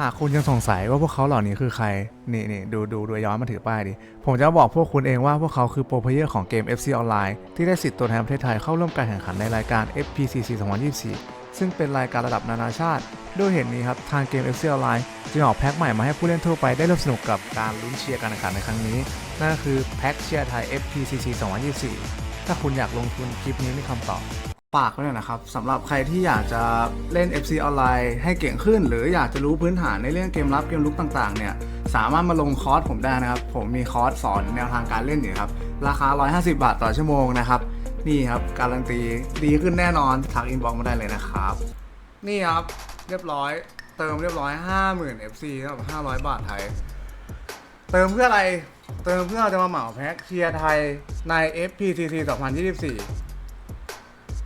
หากคุณยังสงสัยว่าพวกเขาเหล่านี้คือใคร นี่นี่ดูดูดูย้อนมาถือป้ายดิ ผมจะบอกพวกคุณเองว่าพวกเขาคือโปรเพเยอร์ของเกม FC Online ที่ได้สิทธิ์ตัวแทนประเทศไทยเข้าร่วมการแข่งขันในรายการ FPCC 2024 ซึ่งเป็นรายการระดับนานาชาติ ด้วยเหตุนี้ครับ ทางเกม FC Online จึงออกแพ็คใหม่มาให้ผู้เล่นทั่วไปได้ร่วมสนุกกับการลุ้นเชียร์การแข่งขันในครั้งนี้ นั่นก็คือแพ็คเชียร์ไทย FPCC 2024 ถ้าคุณอยากลงทุนคลิปนี้มีคำตอบ ฝากไว้หน่อยนะครับสำหรับใครที่อยากจะเล่น FC ออนไลน์ให้เก่งขึ้น หรืออยากจะรู้พื้นฐานในเรื่องเกมรับเกมลุกต่างๆ เนี่ยสามารถมาลงคอร์สผมได้นะครับ ผมมีคอร์สสอนแนวทางการเล่นอยู่ครับ ราคา 150 บาทต่อชั่วโมงนะครับ นี่ครับการันตีดีขึ้นแน่นอนทักอินบ็อกมาได้เลยนะครับ นี่ครับเรียบร้อย เติมเรียบร้อย 50,000 FC เท่ากับ500 บาทไทย เติมเพื่ออะไร เติมเพื่อจะมาเหมาแพ็คเชียร์ไทยใน FPCC 2024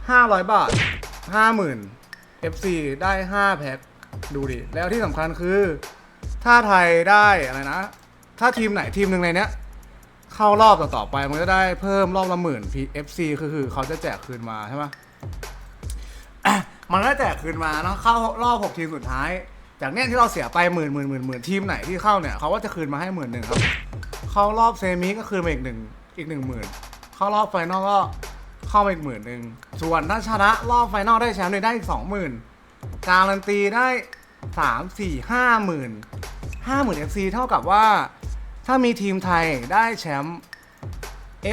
500 บาท 50,000 FC ได้ 5 แพ็คดูดิ แล้วที่สำคัญคือ ถ้าไทยได้อะไรนะ ถ้าทีมไหนทีมหนึ่งในเนี้ย เข้ารอบต่อๆไปมันก็ได้เพิ่มรอบละหมื่น FC คือคือเขาจะแจกคืนมาใช่ไหมมันก็แจกคืนมาเนาะเข้ารอบ6ทีมสุดท้าย จากเนี้ยที่เราเสียไปหมื่นหมื่นหมื่นหมื่นทีมไหนที่เข้าเนี่ยเขาก็จะคืนมาให้หมื่นหนึ่งครับ เข้ารอบเซมิก็คืนมาอีกหนึ่งอีกหนึ่งหมื่นเข้ารอบไฟนอลก็ เข้ามาอีกหมื่นหนึ่งส่วนถ้าชนะรอบไฟนอลได้แชมป์เนี่ยได้อีกสองหมื่นการันตีได้สามสี่ห้าหมื่นห้าหมื่นเอฟซีเท่ากับว่า ถ้ามีทีมไทยได้แชมป์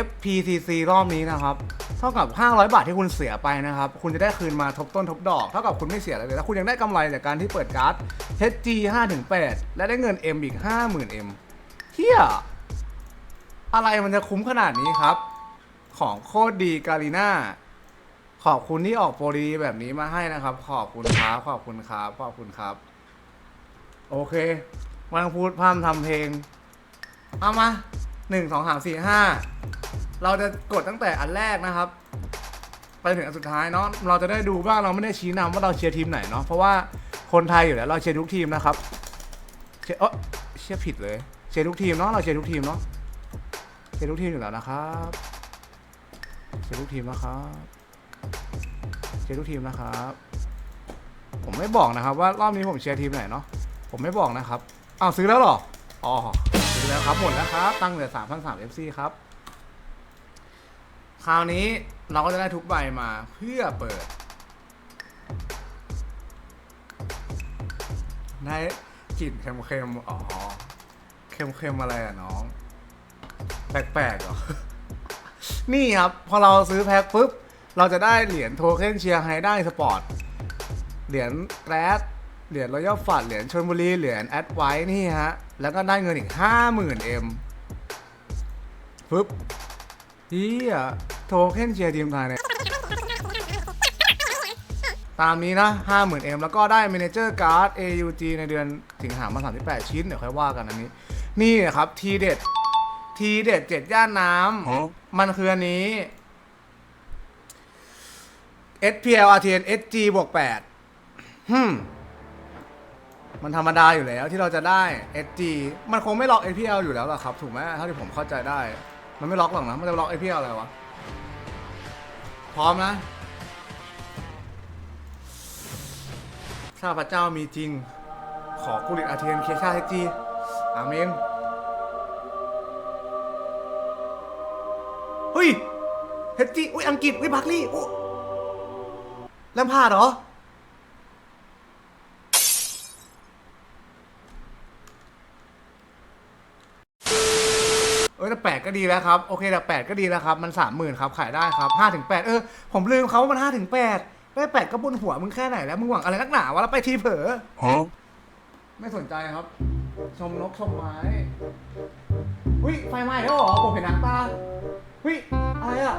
FPCC รอบนี้นะครับ เท่ากับ 500 บาทที่คุณเสียไปนะครับ คุณจะได้คืนมาทบต้นทบดอก เท่ากับคุณไม่เสียอะไรเลยแล้วคุณยังได้กำไรจากการที่เปิดการ์ด HG 5-8 และได้เงิน M อีก 50,000 M เฮียอะไรมันจะคุ้มขนาดนี้ครับ ของโคตรดีการีน่าขอบคุณที่ออกโปรดีแบบนี้มาให้นะครับ ขอบคุณครับขอบคุณครับขอบคุณครับ โอเคไมันพูดพร่ำทำเพลง เอามาหนึ่งสองสามสี่ห้าเราจะกดตั้งแต่อันแรกนะครับ ไปถึงอันสุดท้ายเนาะเราจะได้ดูบ้างเราไม่ได้ชี้นำว่าเราเชียร์ทีมไหนเนาะเพราะว่าคนไทยอยู่แล้วเราเชียร์ทุกทีมนะครับเชียร์เออเชียร์ผิดเลย เชียร์ทุกทีมเนาะเราเชียร์ทุกทีมเนาะเชียร์ทุกทีมอยู่แล้วนะครับ ชียร์ทุกทีมนะครับเชียร์ทุกทีมนะครับ ผมไม่บอกนะครับ ว่ารอบนี้ผมเชียร์ทีมไหนเนาะ ผมไม่บอกนะครับ อ้าวซื้อแล้วหรอ อ๋อ ซื้อแล้วครับหมดแล้วครับ ตั้งเหลือสามพันสามเอฟซีครับ คราวนี้เราก็จะได้ทุกใบมาเพื่อเปิด ได้กลิ่นเค็มๆ อ๋อ เค็มๆ อะไรอะน้อง แปลกๆเหรอ นี่ครับ พอเราซื้อแพ็คปุ๊บ เราจะได้เหรียญโทเค็นเชียร์ไฮได้สปอร์ต เหรียญแกรสเหรียญรอยัลฟัดเหรียญชนบุรี เหรียญแอดไว้นี่ฮะ แล้วก็ได้เงินอีกห้าหมื่นเอ็มปึ๊บเฮียโทเค็นเชียร์ทีมไทยเนี่ยตามนี้นะ 50,000 M แล้วก็ได้ Manager Card AUG ในเดือนสิงหาคม38 ชิ้น เดี๋ยวค่อยว่ากันอันนี้ นี่ครับ ทีเด็ด ทีเด็ดเจ็ดย่านน้ำ มันคืออันนี้ SPL RTN SG บวก8ฮึมมันธรรมดาอยู่แล้วที่เราจะได้ SG มันคงไม่ล็อก SPL อยู่แล้วหรอครับ ถูกไหมเท่าที่ผมเข้าใจได้ มันไม่ล็อกหรอกนะ มันจะล็อก SPL อะไรวะ พร้อมนะข้าพระเจ้ามีจริง ขอกุลิตอาเทียนเคชาเฮจีอาเมน เฮจีอุ้ยอังกฤษอุ้ยบักลี่อุ้ยแลมพาร์ดเหรอ เออแต่แปดก็ดีแล้วครับ โอเคแต่แปดก็ดีแล้วครับ มันสามหมื่นครับ ขายได้ครับห้าถึงแปดเออ ผมลืมเขาว่ามันห้าถึงแปดได้แปดก็บนหัวมึงแค่ไหนแล้ว มึงหวังอะไรนักหนาวะแล้วไปทีเผลอ Huh? ไม่สนใจครับ ชมนกชมไม้วิไฟไหม้แล้วเหรอผมเห็นหนังตาวิอะไรอะ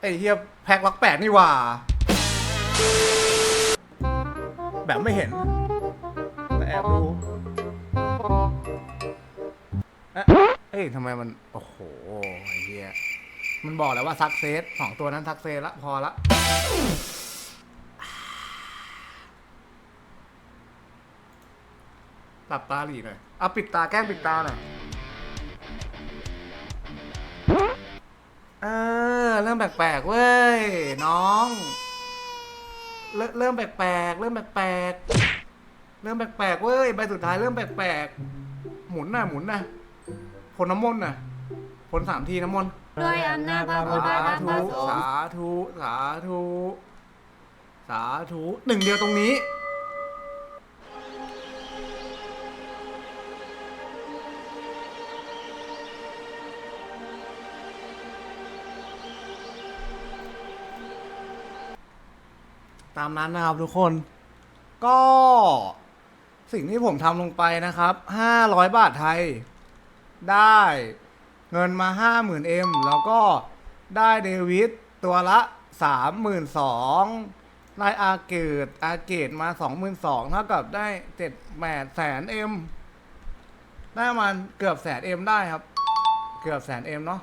ไอ้เฮียแพ็คล็อกแปดนี่หว่า แบบไม่เห็น แต่แอบดูเอ๊ะเอ้ยทำไมมัน โอ้โห ไอ้เฮียมันบอกแล้วว่าซักเซสสองตัวนั้นซักเซสละพอละ หลับตาหลีหน่อยเอาปิดตาแกล้งปิดตาหน่อยเออ เริ่มแปลกๆเว้ยน้องเริ่มเริ่มแปลกๆเริ่มแปลกๆเริ่มแปลกๆเว้ยใบสุดท้ายเริ่มแปลกๆหมุนน่ะหมุนน่ะผลน้ำมนต์น่ะผลสามทีน้ำมนต์ด้วยอำนาจพระพุทธสาพระธุประสงสาค์ธุสาธุสาธุหนึ่งเดียวตรงนี้ ตามนั้นนะครับทุกคน ก็สิ่งที่ผมทำลงไปนะครับ 500 บาทไทย ได้เงินมา 50,000เอ็มแล้วก็ได้เดวิดตัวละ 32,000ได้อาเกตอาเกตมา 22,000เท่ากับได้7 8แสนเอ็มได้ประมาณเกือบแสนเอ็มได้ครับ เกือบแสนเอ็มเนาะ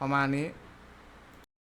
ประมาณนี้